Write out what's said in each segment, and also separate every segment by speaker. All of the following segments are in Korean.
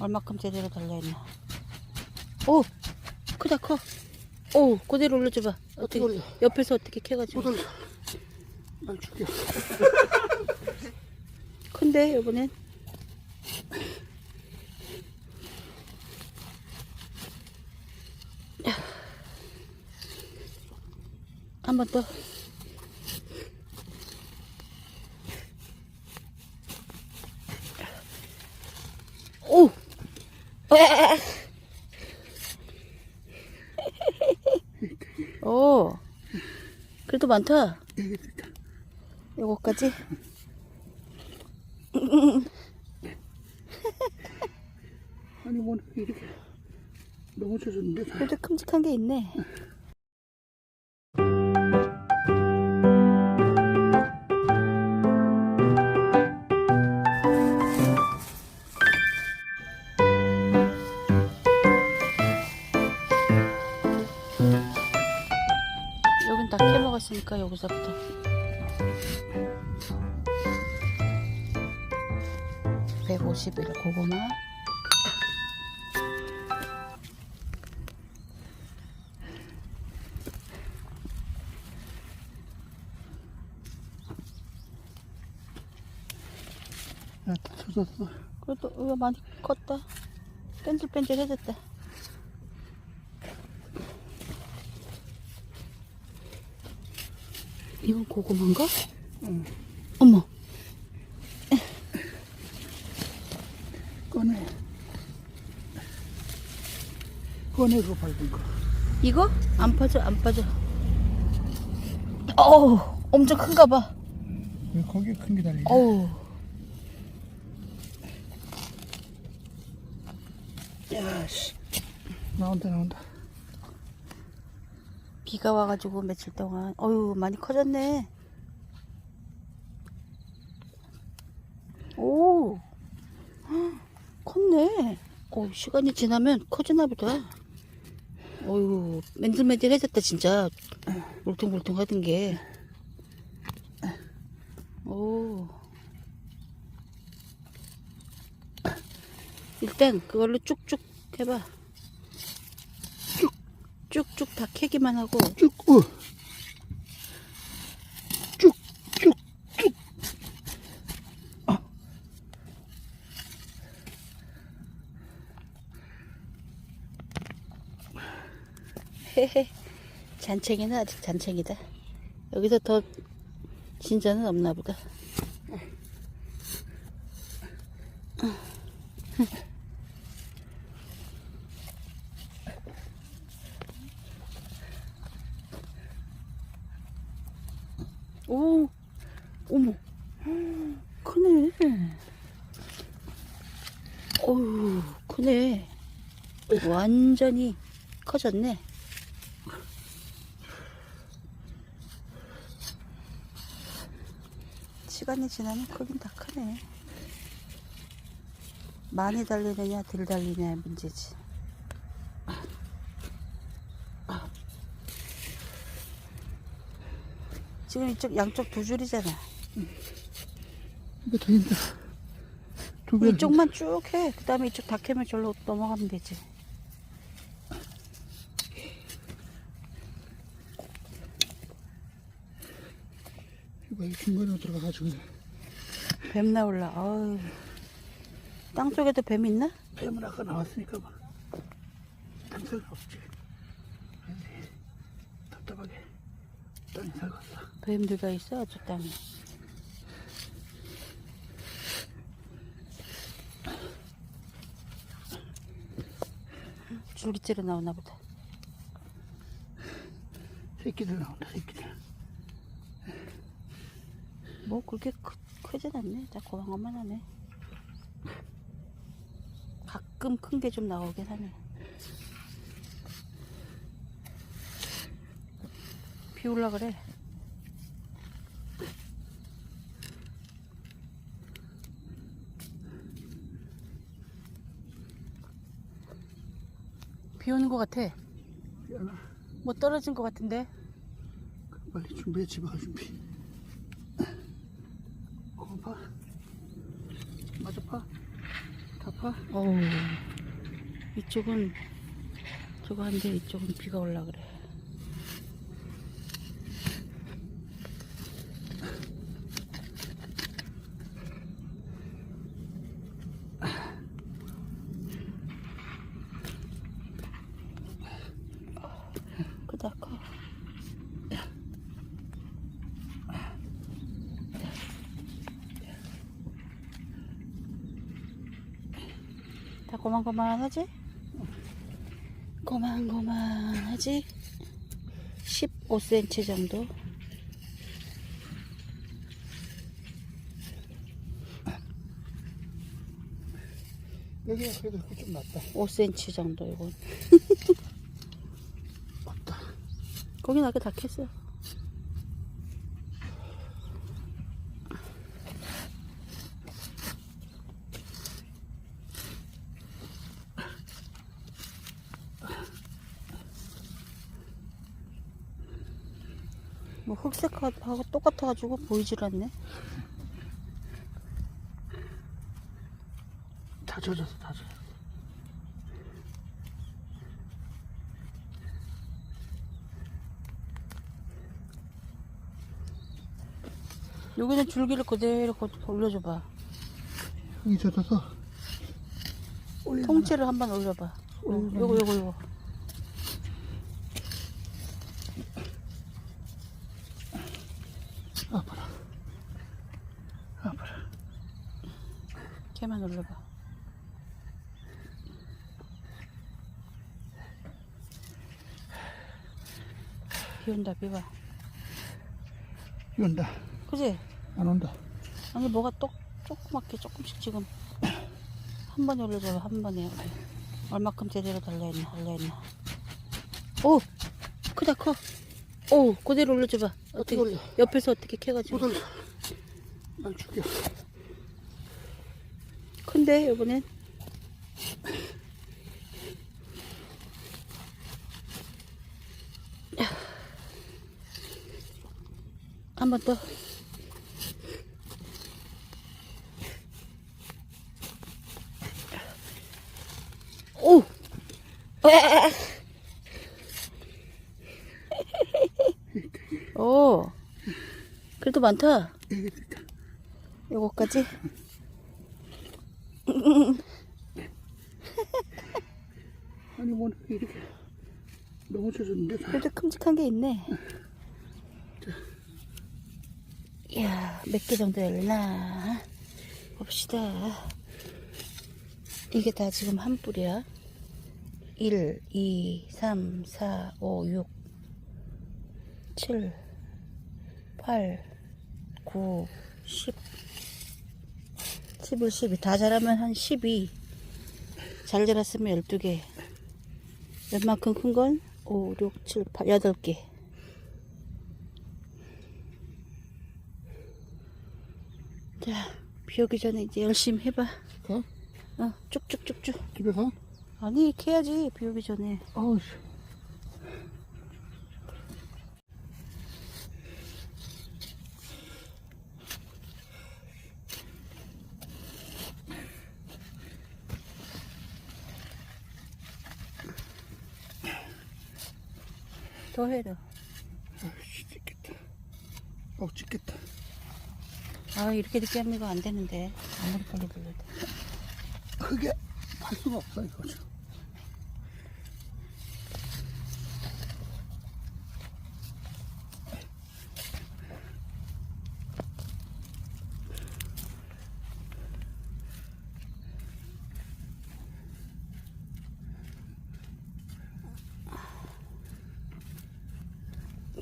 Speaker 1: 얼마큼 제대로 달려있나. 오! 크다, 커. 오, 그대로 올려줘봐. 어떻게,
Speaker 2: 올려?
Speaker 1: 옆에서 어떻게 캐가지고.
Speaker 2: 못 올려. 날 죽여.
Speaker 1: 큰데, 이번엔? 한 번 더. 오! 오! 그래도 많다. 요거까지?
Speaker 2: 아니 뭐 이렇게 너무 젖었는데 다.
Speaker 1: 그래도 큼직한 게 있네. 캐먹었으니까 여기서부터. (151) 고구마
Speaker 2: 야 다 젖었어.
Speaker 1: 그래도 이거 많이 컸다. 뺀질뺀질 해졌다. 이건 고구마인가?
Speaker 2: 응.
Speaker 1: 어머,
Speaker 2: 꺼내. 꺼내 그거 밟은 거.
Speaker 1: 이거? 안 빠져, 안 빠져. 어우, 엄청 큰가 봐.
Speaker 2: 왜 거기 큰 게 달리냐?
Speaker 1: 어우,
Speaker 2: 야 씨. 나온다 나온다.
Speaker 1: 비가 와가지고 며칠 동안. 어유 많이 커졌네. 오, 헉, 컸네. 어, 시간이 지나면 커지나 보다. 어유 맨들맨들해졌다 진짜. 울퉁불퉁 하던 게. 오. 일단 그걸로 쭉쭉 해봐. 쭉쭉 다 캐기만 하고.
Speaker 2: 쭉. 어. 쭉. 쭉. 쭉.
Speaker 1: 헤헤. 잔챙이는 아직 잔챙이다. 여기서 더 진짜는 없나 보다. 오, 어머, 크네. 어우, 크네. 완전히 커졌네. 시간이 지나면 크긴 다 크네. 많이 달리느냐 덜 달리냐의 문제지. 지금 이쪽 양쪽 두 줄이잖아.
Speaker 2: 이거. 두 배.
Speaker 1: 이쪽만 쭉 해. 그 다음에 이쪽 다 캐면 절로 넘어가면 되지.
Speaker 2: 중간으로 들어가가지고
Speaker 1: 뱀 나올라. 어우. 땅 속에도 뱀 있나?
Speaker 2: 뱀은 아까 나왔으니까 막 탐사가 없지. 그래서 답답하게 땅에 살갔어.
Speaker 1: 뱀들가 있어, 저 땅에. 줄기째로 나오나 보다.
Speaker 2: 새끼들 나온다 새끼들.
Speaker 1: 뭐 그렇게 크, 크진 않네. 자 고만고만 하네. 가끔 큰 게 좀 나오긴 하네. 비 올라 그래. 비 오는 것 같아. 뭐 떨어진 것 같은데.
Speaker 2: 빨리 준비해 집에 갈 준비. 고파. 맞아 파. 다 어?
Speaker 1: 어우, 이쪽은 저거 한데 이쪽은 비가 올라 그래. 크다 커. 다 고만고만하지? 고만고만하지? 15cm 정도?
Speaker 2: 여기가 그래도 좀 낫다
Speaker 1: 5cm 정도 이건
Speaker 2: 없다
Speaker 1: 거기 나게 다 캤어 뭐 흑색하고 똑같아가지고 보이질 않네.
Speaker 2: 다 젖었어 다 젖었어.
Speaker 1: 여기는 줄기를 그대로 거- 올려줘봐.
Speaker 2: 여기 젖어서?
Speaker 1: 통째를 한번 올려봐. 요거 요거 요거
Speaker 2: 아파라 아파라
Speaker 1: 걔만 올려봐. 비 온다 비와.
Speaker 2: 비 온다.
Speaker 1: 그지?
Speaker 2: 안 온다.
Speaker 1: 아니 뭐가 똑 조그맣게 조금씩 지금 한 번에 올려줘봐 한 번에. 얼마큼 제대로 달려있나 달려있나. 오! 크다 커 오 그대로 올려줘봐 어떻게
Speaker 2: 올려?
Speaker 1: 옆에서 어떻게 캐가지고
Speaker 2: 못 올려 날 죽여
Speaker 1: 큰데 이번엔 한 번 더. 오! 오! 그래도 많다. 요거까지.
Speaker 2: 아니 뭐 이렇게 너무 젖었는데 다
Speaker 1: 그래도 큼직한 게 있네. 이야, 몇 개 정도 열나? 봅시다. 이게 다 지금 한 뿌리야. 1, 2, 3, 4, 5, 6, 7, 8, 9, 10. 11, 12. 다 자라면 한 12. 잘 자랐으면 12개. 웬만큼 큰 건 5, 6, 7, 8, 8개. 자, 비 오기 전에 이제 열심히 해봐.
Speaker 2: 가?
Speaker 1: 어, 쭉쭉쭉쭉.
Speaker 2: 집에 가?
Speaker 1: 아니, 캐야지, 비 오기 전에.
Speaker 2: 아우
Speaker 1: 해라.
Speaker 2: 아이씨 찍겠다 어 찍겠다
Speaker 1: 아, 이렇게 늦게 하면 이거 안 되는데. 아무리 빨리 불러도.
Speaker 2: 크게 할 수가 없어 이거 지금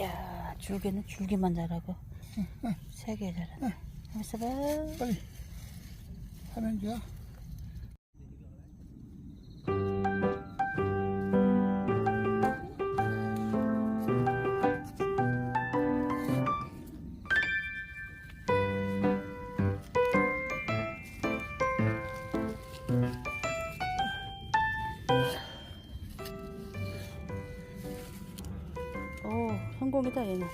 Speaker 1: 야, 줄기는 줄기만 자라고. 세개 자라네. 여기서 봐.
Speaker 2: 빨리 하는 거
Speaker 1: 오, 성공이다, 얘는.